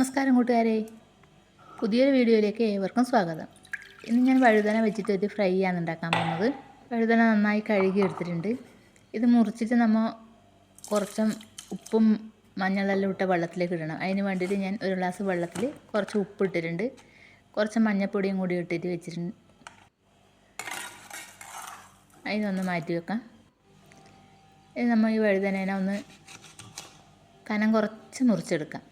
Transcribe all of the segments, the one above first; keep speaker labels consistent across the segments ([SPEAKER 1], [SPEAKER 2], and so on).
[SPEAKER 1] നമസ്കാരം കൂട്ടുകാരെ. പുതിയൊരു വീഡിയോയിലേക്ക് ഏവർക്കും സ്വാഗതം. ഇന്ന് ഞാൻ വഴുതന വെച്ചിട്ട് ഒരു ഫ്രൈ ആണ് ഉണ്ടാക്കാൻ പോകുന്നത്. വഴുതന നന്നായി കഴുകി എടുത്തിട്ടുണ്ട്. ഇത് മുറിച്ചിട്ട് നമ്മൾ കുറച്ചും ഉപ്പും മഞ്ഞളെല്ലാം ഇട്ട വെള്ളത്തിലേക്ക് ഇടണം. അതിന് വേണ്ടിയിട്ട് ഞാൻ ഒരു ഗ്ലാസ് വെള്ളത്തിൽ കുറച്ച് ഉപ്പ് ഇട്ടിട്ടുണ്ട്. കുറച്ച് മഞ്ഞൾപ്പൊടിയും കൂടി ഇട്ടിട്ട് വെച്ചിട്ടുണ്ട്. അതിനൊന്ന് മാറ്റി വെക്കാം. ഇത് നമ്മൾ ഈ വഴുതനേനെ ഒന്ന് കനം കുറച്ച് മുറിച്ചെടുക്കാം.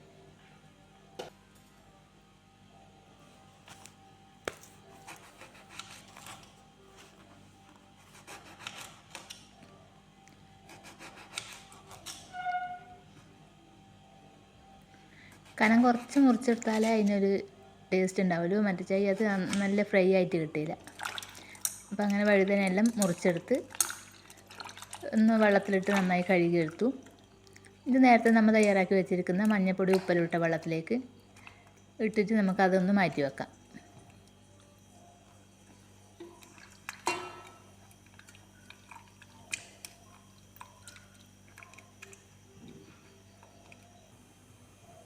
[SPEAKER 1] കനം കുറച്ച് മുറിച്ചെടുത്താലേ അതിനൊരു ടേസ്റ്റ് ഉണ്ടാവുള്ളൂ. മറ്റേ ചായ അത് നല്ല ഫ്രൈ ആയിട്ട് കിട്ടിയില്ല അപ്പോൾ അങ്ങനെ വഴുതനെല്ലാം മുറിച്ചെടുത്ത് ഒന്ന് വെള്ളത്തിലിട്ട് നന്നായി കഴുകിയെടുത്തു ഇത് നേരത്തെ നമ്മൾ തയ്യാറാക്കി വെച്ചിരിക്കുന്ന മഞ്ഞൾപ്പൊടി ഉപ്പലിട്ട വെള്ളത്തിലേക്ക് ഇട്ടിട്ട് നമുക്കതൊന്ന് മാറ്റി വെക്കാം.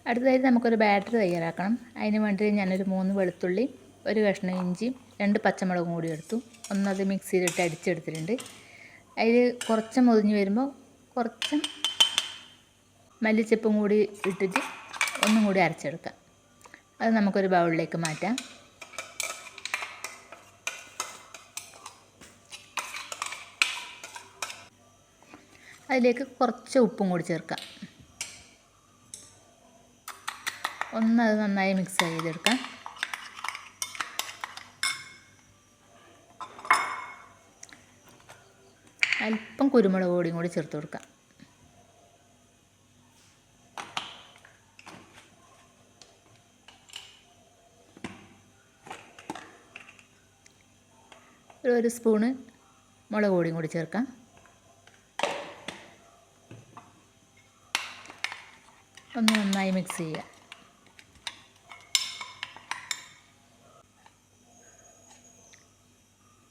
[SPEAKER 1] അടുത്തതായിട്ട് നമുക്കൊരു ബാറ്റർ തയ്യാറാക്കണം. അതിന് വേണ്ടി ഞാനൊരു മൂന്ന് വെളുത്തുള്ളി ഒരു കഷ്ണം ഇഞ്ചി രണ്ട് പച്ചമുളകും കൂടി എടുത്തു. ഒന്നത് മിക്സിയിലിട്ട് അടിച്ചെടുത്തിട്ടുണ്ട്. അതിൽ കുറച്ച് മുതിഞ്ഞ് വരുമ്പോൾ കുറച്ച് മല്ലിച്ചപ്പും കൂടി ഇട്ടിട്ട് ഒന്നും കൂടി അരച്ചെടുക്കാം. അത് നമുക്കൊരു ബൗളിലേക്ക് മാറ്റാം. അതിലേക്ക് കുറച്ച് ഉപ്പും കൂടി ചേർക്കാം. ഒന്ന് അത് നന്നായി മിക്സ് ചെയ്തെടുക്കാം. അല്പം കുരുമുളക് പൊടിയും കൂടി ചേർത്ത് കൊടുക്കാം. ഒരു സ്പൂണ് മുളക് പൊടിയും കൂടി ചേർക്കാം. ഒന്ന് നന്നായി മിക്സ് ചെയ്യുക.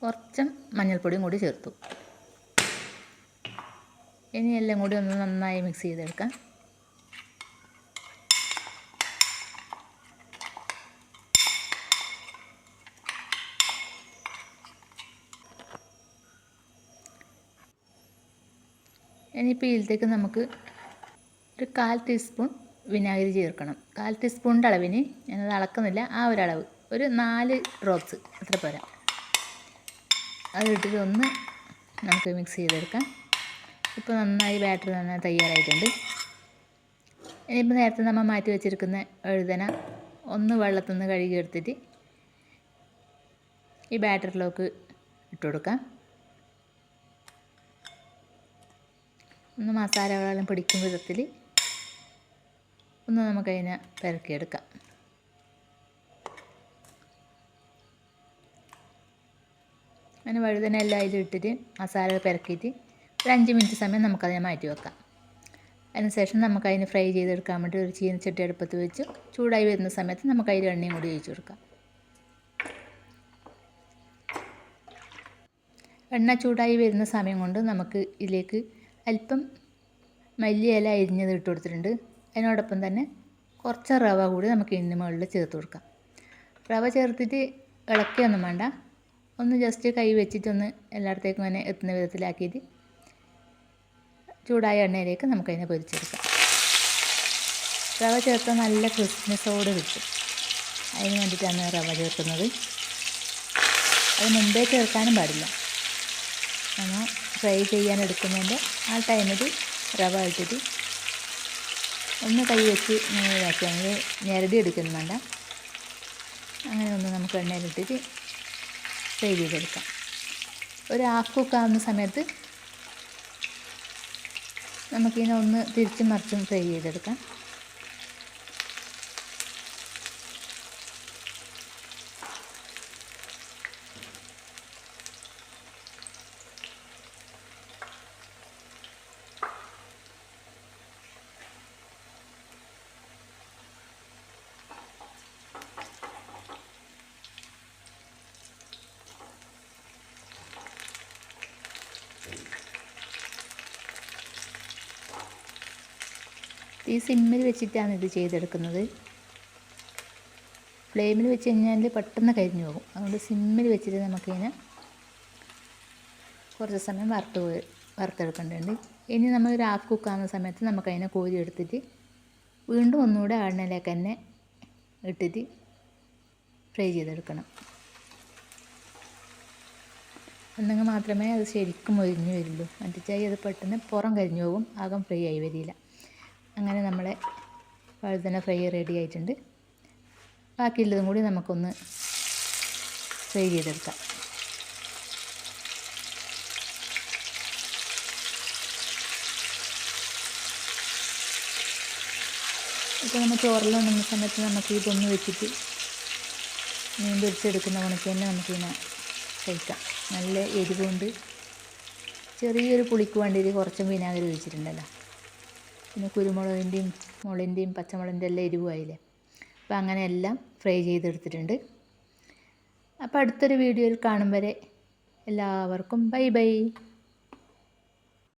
[SPEAKER 1] കുറച്ചും മഞ്ഞൾപ്പൊടിയും കൂടി ചേർത്തു. ഇനി എല്ലാം കൂടി ഒന്ന് നന്നായി മിക്സ് ചെയ്തെടുക്കാം. ഇനിയിപ്പോൾ ഇതിലേക്ക് നമുക്ക് ഒരു കാൽ ടീസ്പൂൺ വിനാഗിരി ചേർക്കണം. കാൽ ടീസ്പൂണിന്റെ അളവിന് ഞാനത് അളക്കുന്നില്ല ആ ഒരളവ് ഒരു നാല് ഡ്രോപ്സ് അത്ര പോരാ. അതിട്ടിട്ട് ഒന്ന് നമുക്ക് മിക്സ് ചെയ്തെടുക്കാം. ഇപ്പോൾ നന്നായി ബാറ്റർ തന്നെ തയ്യാറായിട്ടുണ്ട്. ഇനിയിപ്പോൾ നേരത്തെ നമ്മൾ മാറ്റി വെച്ചിരിക്കുന്ന എഴുതന ഒന്ന് വെള്ളത്തിൽ നിന്ന് കഴുകി എടുത്തിട്ട് ഈ ബാറ്ററിലേക്ക് ഇട്ട് കൊടുക്കാം. ഒന്ന് മസാലകളെല്ലാം പിടിക്കും വിധത്തിൽ ഒന്ന് നമുക്കതിനെ പെരക്കിയെടുക്കാം. അങ്ങനെ വഴുതന എല്ലാം ഇട്ടിട്ട് മസാല പെരക്കിയിട്ട് ഒരു അഞ്ച് മിനിറ്റ് സമയം നമുക്കതിനെ മാറ്റി വെക്കാം. അതിനുശേഷം നമുക്കതിന് ഫ്രൈ ചെയ്തെടുക്കാൻ വേണ്ടി ഒരു ചീനച്ചട്ടി അടുപ്പത്ത് വെച്ച് ചൂടായി വരുന്ന സമയത്ത് നമുക്ക് അതിൽ എണ്ണയും കൂടി ഒഴിച്ചു കൊടുക്കാം. എണ്ണ ചൂടായി വരുന്ന സമയം കൊണ്ട് നമുക്ക് ഇതിലേക്ക് അല്പം മല്ലിയില അരിഞ്ഞത് ഇട്ട് കൊടുത്തിട്ടുണ്ട്. അതിനോടൊപ്പം തന്നെ കുറച്ച് റവ കൂടി നമുക്ക് ഇതിന് മുകളിൽ ചേർത്ത് കൊടുക്കാം. റവ ചേർത്തിട്ട് ഇളക്കിയൊന്നും വേണ്ട. ഒന്ന് ജസ്റ്റ് കൈ വെച്ചിട്ടൊന്ന് എല്ലായിടത്തേക്കും അങ്ങനെ എത്തുന്ന വിധത്തിലാക്കിയിട്ട് ചൂടായ എണ്ണയിലേക്ക് നമുക്കതിനെ പൊരിച്ചെടുക്കാം. റവ ചേർത്താൽ നല്ല ക്രിസ്മസോട് കിട്ടും. അതിന് വേണ്ടിയിട്ടാണ് റവ ചേർക്കുന്നത്. അത് മുമ്പേ ചേർക്കാനും പാടില്ല. നമ്മൾ ഫ്രൈ ചെയ്യാൻ എടുക്കുന്നതിന്റെ ആ ടൈമിൽ റവ ഇട്ടിട്ട് ഒന്ന് കൈ വെച്ച് ഇതാക്കി അങ്ങനെ ഞെരടി എടുക്കുന്നുണ്ട അങ്ങനെ ഒന്ന് നമുക്ക് എണ്ണയിലിട്ടിട്ട് ഫ്രൈ ചെയ്തെടുക്കാം ഒരു ഹാഫ് കുക്ക് ആവുന്ന സമയത്ത് നമുക്കിതിനെ ഒന്ന് തിരിച്ചും മറിച്ചും ഫ്രൈ ചെയ്തെടുക്കാം. ഈ സിമ്മിൽ വെച്ചിട്ടാണ് ഇത് ചെയ്തെടുക്കുന്നത്. ഫ്ലെയിമിൽ വെച്ച് കഴിഞ്ഞാൽ പെട്ടെന്ന് കരിഞ്ഞു പോകും. അതുകൊണ്ട് സിമ്മിൽ വെച്ചിട്ട് നമുക്കിങ്ങനെ കുറച്ച് സമയം വറുത്ത് വറുത്തെടുക്കേണ്ടതുണ്ട്. ഇനി നമ്മൾ ഒരു ഹാഫ് കുക്കാകുന്ന സമയത്ത് നമുക്കതിനെ കോരി എടുത്തിട്ട് വീണ്ടും ഒന്നുകൂടെ എണ്ണയിലേക്ക് തന്നെ ഇട്ടിട്ട് ഫ്രൈ ചെയ്തെടുക്കണം. എന്നെങ്കിൽ മാത്രമേ അത് ശരിക്കും ഒരിഞ്ഞു വരുള്ളൂ. മറ്റേ ചായ അത് പെട്ടെന്ന് പുറം കരിഞ്ഞു പോകും. അകം ഫ്രൈ ആയി വരില്ല. അങ്ങനെ നമ്മളെ വഴുതന ഫ്രൈ റെഡി ആയിട്ടുണ്ട്. ബാക്കിയുള്ളതും കൂടി നമുക്കൊന്ന് ഫ്രൈ ചെയ്തെടുക്കാം. ഇപ്പോൾ നമ്മൾ ചോറിലുണ്ടെന്ന സമയത്ത് നമുക്ക് ഇതൊന്ന് വെച്ചിട്ട് മീൻ പൊരിച്ചെടുക്കുന്ന കണക്ക് തന്നെ നമുക്കിങ്ങനെ കഴിക്കാം. നല്ല എരിവുണ്ട്. ചെറിയൊരു പുളിക്ക് വേണ്ടിയിട്ട് കുറച്ചും വിനാഗിരി ഒഴിച്ചിട്ടുണ്ടല്ലോ. പിന്നെ കുരുമുളകിന്റെയും മുളകിന്റെയും പച്ചമുളകിന്റെ എല്ലാം എരിവായില്ലേ? അപ്പോൾ അങ്ങനെ എല്ലാം ഫ്രൈ ചെയ്തെടുത്തിട്ടുണ്ട്. അപ്പോൾ അടുത്തൊരു വീഡിയോയിൽ കാണും വരെ എല്ലാവർക്കും ബൈ ബൈ.